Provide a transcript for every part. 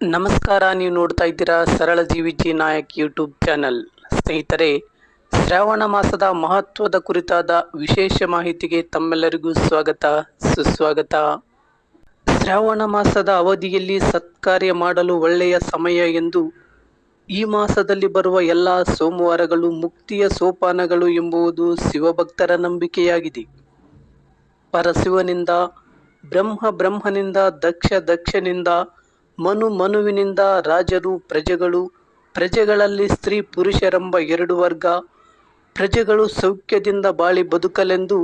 ನಮಸ್ಕಾರ, ನೀವು ನೋಡ್ತಾ ಇದ್ದೀರಾ ಸರಳ ಜೀವಿ ಜಿ ನಾಯಕ್ ಯೂಟ್ಯೂಬ್ ಚಾನಲ್. ಸ್ನೇಹಿತರೆ, ಶ್ರಾವಣ ಮಾಸದ ಮಹತ್ವದ ಕುರಿತಾದ ವಿಶೇಷ ಮಾಹಿತಿಗೆ ತಮ್ಮೆಲ್ಲರಿಗೂ ಸ್ವಾಗತ, ಸುಸ್ವಾಗತ. ಶ್ರಾವಣ ಮಾಸದ ಅವಧಿಯಲ್ಲಿ ಸತ್ಕಾರ್ಯ ಮಾಡಲು ಒಳ್ಳೆಯ ಸಮಯ ಎಂದು ಈ ಮಾಸದಲ್ಲಿ ಬರುವ ಎಲ್ಲ ಸೋಮವಾರಗಳು ಮುಕ್ತಿಯ ಸೋಪಾನಗಳು ಎಂಬುದು ಶಿವಭಕ್ತರ ನಂಬಿಕೆಯಾಗಿದೆ. ಪರಶಿವನಿಂದ, ಬ್ರಹ್ಮ ಬ್ರಹ್ಮನಿಂದ, ದಕ್ಷ ದಕ್ಷನಿಂದ, ಮನು ಮನುವಿನಿಂದ, ರಾಜರು ಪ್ರಜೆಗಳು, ಪ್ರಜೆಗಳಲ್ಲಿ ಸ್ತ್ರೀ ಪುರುಷರೆಂಬ ಎರಡು ವರ್ಗ, ಪ್ರಜೆಗಳು ಸೌಖ್ಯದಿಂದ ಬಾಳಿ ಬದುಕಲೆಂದು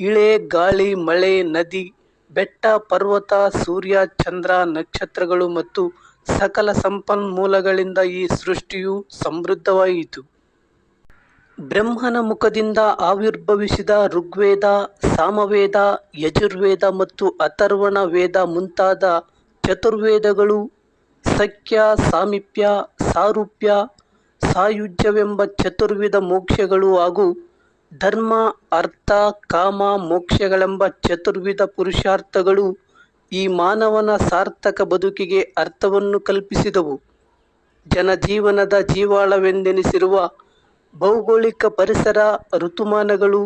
ಇಳೆ ಗಾಳಿ, ಮಳೆ, ನದಿ, ಬೆಟ್ಟ, ಪರ್ವತ, ಸೂರ್ಯ, ಚಂದ್ರ, ನಕ್ಷತ್ರಗಳು ಮತ್ತು ಸಕಲ ಸಂಪನ್ಮೂಲಗಳಿಂದ ಈ ಸೃಷ್ಟಿಯು ಸಮೃದ್ಧವಾಯಿತು. ಬ್ರಹ್ಮನ ಮುಖದಿಂದ ಆವಿರ್ಭವಿಸಿದ ಋಗ್ವೇದ, ಸಾಮವೇದ, ಯಜುರ್ವೇದ ಮತ್ತು ಅಥರ್ವಣ ವೇದ ಮುಂತಾದ ಚತುರ್ವೇದಗಳು ಸಖ್ಯ, ಸಾಮೀಪ್ಯ, ಸಾರೂಪ್ಯ, ಸಾಯುಜ್ಯವೆಂಬ ಚತುರ್ವಿಧ ಮೋಕ್ಷಗಳು ಹಾಗೂ ಧರ್ಮ, ಅರ್ಥ, ಕಾಮ ಮೋಕ್ಷಗಳೆಂಬ ಚತುರ್ವಿಧ ಪುರುಷಾರ್ಥಗಳು ಈ ಮಾನವನ ಸಾರ್ಥಕ ಬದುಕಿಗೆ ಅರ್ಥವನ್ನು ಕಲ್ಪಿಸಿದವು. ಜನಜೀವನದ ಜೀವಾಳವೆಂದೆನಿಸಿರುವ ಭೌಗೋಳಿಕ ಪರಿಸರ, ಋತುಮಾನಗಳು,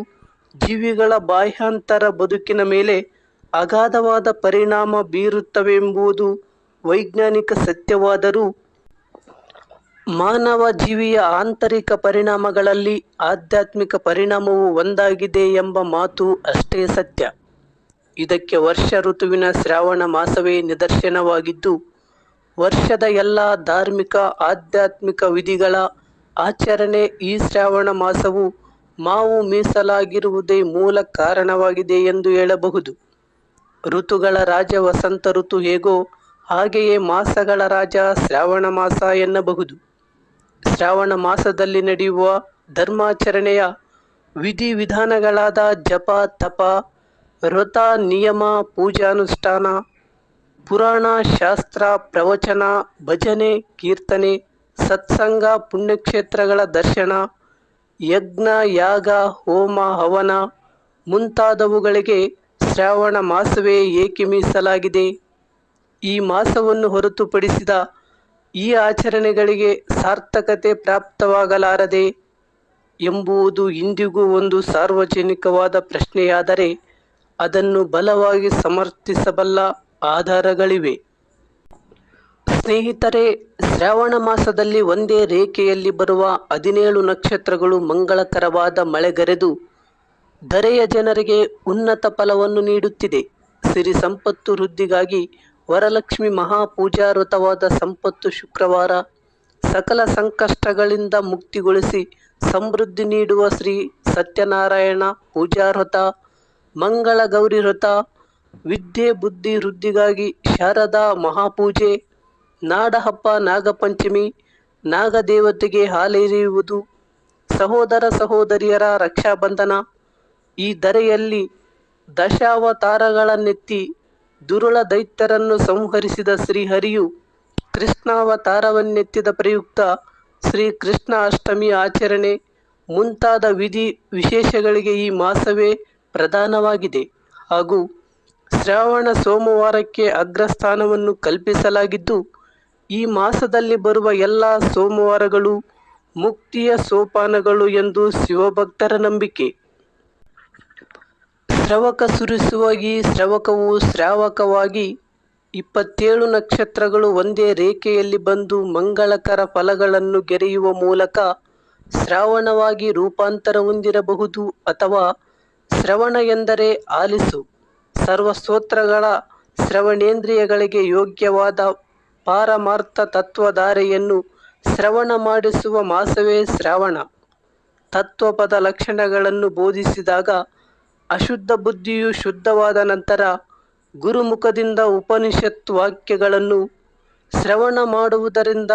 ಜೀವಿಗಳ ಬಾಹ್ಯಾಂತರ ಬದುಕಿನ ಮೇಲೆ ಅಗಾಧವಾದ ಪರಿಣಾಮ ಬೀರುತ್ತವೆಂಬುದು ವೈಜ್ಞಾನಿಕ ಸತ್ಯವಾದರೂ ಮಾನವ ಜೀವಿಯ ಆಂತರಿಕ ಪರಿಣಾಮಗಳಲ್ಲಿ ಆಧ್ಯಾತ್ಮಿಕ ಪರಿಣಾಮವು ಒಂದಾಗಿದೆ ಎಂಬ ಮಾತು ಅಷ್ಟೇ ಸತ್ಯ. ಇದಕ್ಕೆ ವರ್ಷ ಋತುವಿನ ಶ್ರಾವಣ ಮಾಸವೇ ನಿದರ್ಶನವಾಗಿದ್ದು, ವರ್ಷದ ಎಲ್ಲ ಧಾರ್ಮಿಕ, ಆಧ್ಯಾತ್ಮಿಕ ವಿಧಿಗಳ ಆಚರಣೆ ಈ ಶ್ರಾವಣ ಮಾಸವು ಮಾವು ಮೀಸಲಾಗಿರುವುದೇ ಮೂಲ ಕಾರಣವಾಗಿದೆ ಎಂದು ಹೇಳಬಹುದು. ಋತುಗಳ ರಾಜ ವಸಂತ ಋತು ಹೇಗೋ ಹಾಗೆಯೇ ಮಾಸಗಳ ರಾಜ ಶ್ರಾವಣ ಮಾಸ ಎನ್ನಬಹುದು. ಶ್ರಾವಣ ಮಾಸದಲ್ಲಿ ನಡೆಯುವ ಧರ್ಮಾಚರಣೆಯ ವಿಧಿವಿಧಾನಗಳಾದ ಜಪ, ತಪ, ವ್ರತ, ನಿಯಮ, ಪೂಜಾನುಷ್ಠಾನ, ಪುರಾಣ, ಶಾಸ್ತ್ರ, ಪ್ರವಚನ, ಭಜನೆ, ಕೀರ್ತನೆ ಸತ್ಸಂಗ, ಪುಣ್ಯಕ್ಷೇತ್ರಗಳ ದರ್ಶನ, ಯಜ್ಞ, ಯಾಗ, ಹೋಮ, ಹವನ ಮುಂತಾದವುಗಳಿಗೆ ಶ್ರಾವಣ ಮಾಸವೇ ಏಕೆ ಮೀಸಲಾಗಿದೆ? ಈ ಮಾಸವನ್ನು ಹೊರತುಪಡಿಸಿದ ಈ ಆಚರಣೆಗಳಿಗೆ ಸಾರ್ಥಕತೆ ಪ್ರಾಪ್ತವಾಗಲಾರದೆ ಎಂಬುದು ಇಂದಿಗೂ ಒಂದು ಸಾರ್ವಜನಿಕವಾದ ಪ್ರಶ್ನೆಯಾದರೆ ಅದನ್ನು ಬಲವಾಗಿ ಸಮರ್ಥಿಸಬಲ್ಲ ಆಧಾರಗಳಿವೆ. ಸ್ನೇಹಿತರೆ, ಶ್ರಾವಣ ಮಾಸದಲ್ಲಿ ಒಂದೇ ರೇಖೆಯಲ್ಲಿ ಬರುವ ಹದಿನೇಳು ನಕ್ಷತ್ರಗಳು ಮಂಗಳಕರವಾದ ಮಳೆಗರೆದು ಧರೆಯ ಜನರಿಗೆ ಉನ್ನತ ಫಲವನ್ನು ನೀಡುತ್ತಿದೆ. ಸಿರಿ ಸಂಪತ್ತು ವೃದ್ಧಿಗಾಗಿ ವರಲಕ್ಷ್ಮಿ ಮಹಾಪೂಜಾರೃತವಾದ ಸಂಪತ್ತು ಶುಕ್ರವಾರ ಸಕಲ ಸಂಕಷ್ಟಗಳಿಂದ ಮುಕ್ತಿಗೊಳಿಸಿ ಸಮೃದ್ಧಿ ನೀಡುವ ಶ್ರೀ ಸತ್ಯನಾರಾಯಣ ಪೂಜಾರ್ಹತ ಮಂಗಳ ಗೌರಿ ವ್ರತ ವಿದ್ಯೆ ಬುದ್ಧಿ ವೃದ್ಧಿಗಾಗಿ ಶಾರದಾ ಮಹಾಪೂಜೆ ನಾಡಹಬ್ಬ, ನಾಗಪಂಚಮಿ, ನಾಗದೇವತೆಗೆ ಹಾಲೆರೆಯುವುದು. ಸಹೋದರ ಸಹೋದರಿಯರ ರಕ್ಷಾಬಂಧನ. ಈ ಧರೆಯಲ್ಲಿ ದಶಾವತಾರಗಳನ್ನೆತ್ತಿ ದುರುಳ ದೈತ್ಯರನ್ನು ಸಂಹರಿಸಿದ ಶ್ರೀಹರಿಯು ಕೃಷ್ಣಾವತಾರವನ್ನೆತ್ತಿದ ಪ್ರಯುಕ್ತ ಶ್ರೀ ಕೃಷ್ಣ ಅಷ್ಟಮಿ ಆಚರಣೆ ಮುಂತಾದ ವಿಧಿ ವಿಶೇಷಗಳಿಗೆ ಈ ಮಾಸವೇ ಪ್ರಧಾನವಾಗಿದೆ. ಹಾಗೂ ಶ್ರಾವಣ ಸೋಮವಾರಕ್ಕೆ ಅಗ್ರಸ್ಥಾನವನ್ನು ಕಲ್ಪಿಸಲಾಗಿದ್ದು ಈ ಮಾಸದಲ್ಲಿ ಬರುವ ಎಲ್ಲ ಸೋಮವಾರಗಳು ಮುಕ್ತಿಯ ಸೋಪಾನಗಳು ಎಂದು ಶಿವಭಕ್ತರ ನಂಬಿಕೆ. ಶ್ರವಕ ಸುರಿಸುವ ಈ ಶ್ರವಕವು ಶ್ರಾವಕವಾಗಿ ಇಪ್ಪತ್ತೇಳು ನಕ್ಷತ್ರಗಳು ಒಂದೇ ರೇಖೆಯಲ್ಲಿ ಬಂದು ಮಂಗಳಕರ ಫಲಗಳನ್ನು ಗೆರೆಯುವ ಮೂಲಕ ಶ್ರಾವಣವಾಗಿ ರೂಪಾಂತರ ಹೊಂದಿರಬಹುದು ಅಥವಾ ಶ್ರವಣ ಎಂದರೆ ಆಲಿಸು. ಸರ್ವಸ್ತೋತ್ರಗಳ ಶ್ರವಣೇಂದ್ರಿಯಗಳಿಗೆ ಯೋಗ್ಯವಾದ ಪಾರಮಾರ್ಥ ತತ್ವಧಾರೆಯನ್ನು ಶ್ರವಣ ಮಾಡಿಸುವ ಮಾಸವೇ ಶ್ರಾವಣ. ತತ್ವಪದ ಲಕ್ಷಣಗಳನ್ನು ಬೋಧಿಸಿದಾಗ ಅಶುದ್ಧ ಬುದ್ಧಿಯು ಶುದ್ಧವಾದ ನಂತರ ಗುರುಮುಖದಿಂದ ಉಪನಿಷತ್ ವಾಕ್ಯಗಳನ್ನು ಶ್ರವಣ ಮಾಡುವುದರಿಂದ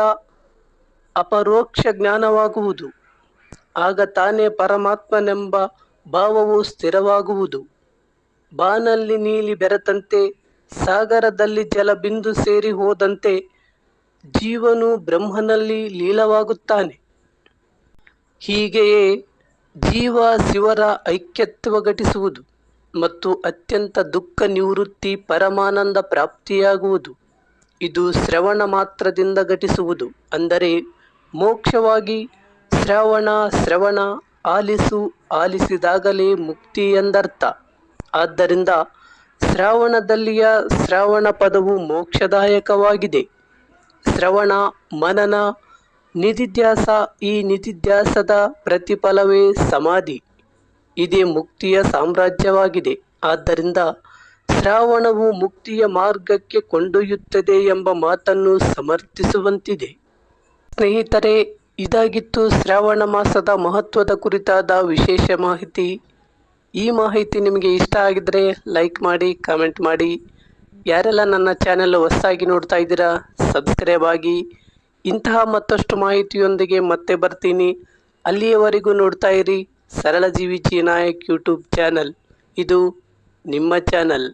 ಅಪರೋಕ್ಷ ಜ್ಞಾನವಾಗುವುದು. ಆಗ ತಾನೇ ಪರಮಾತ್ಮನೆಂಬ ಭಾವವು ಸ್ಥಿರವಾಗುವುದು. ಬಾನಲ್ಲಿ ನೀಲಿ ಬೆರೆತಂತೆ ಸಾಗರದಲ್ಲಿ ಜಲಬಿಂದು ಸೇರಿ ಹೋದಂತೆ ಜೀವನು ಬ್ರಹ್ಮನಲ್ಲಿ ಲೀಲವಾಗುತ್ತಾನೆ ಹೀಗೆಯೇ ಜೀವ ಶಿವರ ಐಕ್ಯತ್ವ ಘಟಿಸುವುದು ಮತ್ತು ಅತ್ಯಂತ ದುಃಖ ನಿವೃತ್ತಿ ಪರಮಾನಂದ ಪ್ರಾಪ್ತಿಯಾಗುವುದು. ಇದು ಶ್ರವಣ ಮಾತ್ರದಿಂದ ಘಟಿಸುವುದು ಅಂದರೆ ಮೋಕ್ಷವಾಗಿ ಶ್ರವಣ ಶ್ರವಣ, ಆಲಿಸು, ಆಲಿಸಿದಾಗಲೇ ಮುಕ್ತಿ ಎಂದರ್ಥ. ಆದ್ದರಿಂದ ಶ್ರಾವಣದಲ್ಲಿಯ ಶ್ರಾವಣ ಪದವು ಮೋಕ್ಷದಾಯಕವಾಗಿದೆ. ಶ್ರವಣ, ಮನನ, ನಿಧಿಧ್ಯಾಸ ಈ ನಿಧಿಧ್ಯಾಸದ ಪ್ರತಿಫಲವೇ ಸಮಾಧಿ. ಇದೇ ಮುಕ್ತಿಯ ಸಾಮ್ರಾಜ್ಯವಾಗಿದೆ. ಆದ್ದರಿಂದ ಶ್ರಾವಣವು ಮುಕ್ತಿಯ ಮಾರ್ಗಕ್ಕೆ ಕೊಂಡೊಯ್ಯುತ್ತದೆ ಎಂಬ ಮಾತನ್ನು ಸಮರ್ಥಿಸುವಂತಿದೆ. ಸ್ನೇಹಿತರೆ, ಇದಾಗಿತ್ತು ಶ್ರಾವಣ ಮಾಸದ ಮಹತ್ವದ ಕುರಿತಾದ ವಿಶೇಷ ಮಾಹಿತಿ. ಈ ಮಾಹಿತಿ ನಿಮಗೆ ಇಷ್ಟ ಆಗಿದ್ದರೆ ಲೈಕ್ ಮಾಡಿ ಕಾಮೆಂಟ್ ಮಾಡಿ. ಯಾರೆಲ್ಲ ನನ್ನ ಚಾನೆಲ್ ಹೊಸದಾಗಿ ನೋಡ್ತಾ ಇದ್ದೀರಾ ಸಬ್ಸ್ಕ್ರೈಬ್ ಆಗಿ. ಇಂತಹ ಮತ್ತಷ್ಟು ಮಾಹಿತಿಯೊಂದಿಗೆ ಮತ್ತೆ ಬರ್ತೀನಿ. ಅಲ್ಲಿಯವರೆಗೂ ನೋಡ್ತಾ ಇರಿ. ಸರಳ ಜೀವಿ ಜಿ ನಾಯಕ್ ಯೂಟ್ಯೂಬ್ ಚಾನಲ್ ಇದು ನಿಮ್ಮ ಚಾನಲ್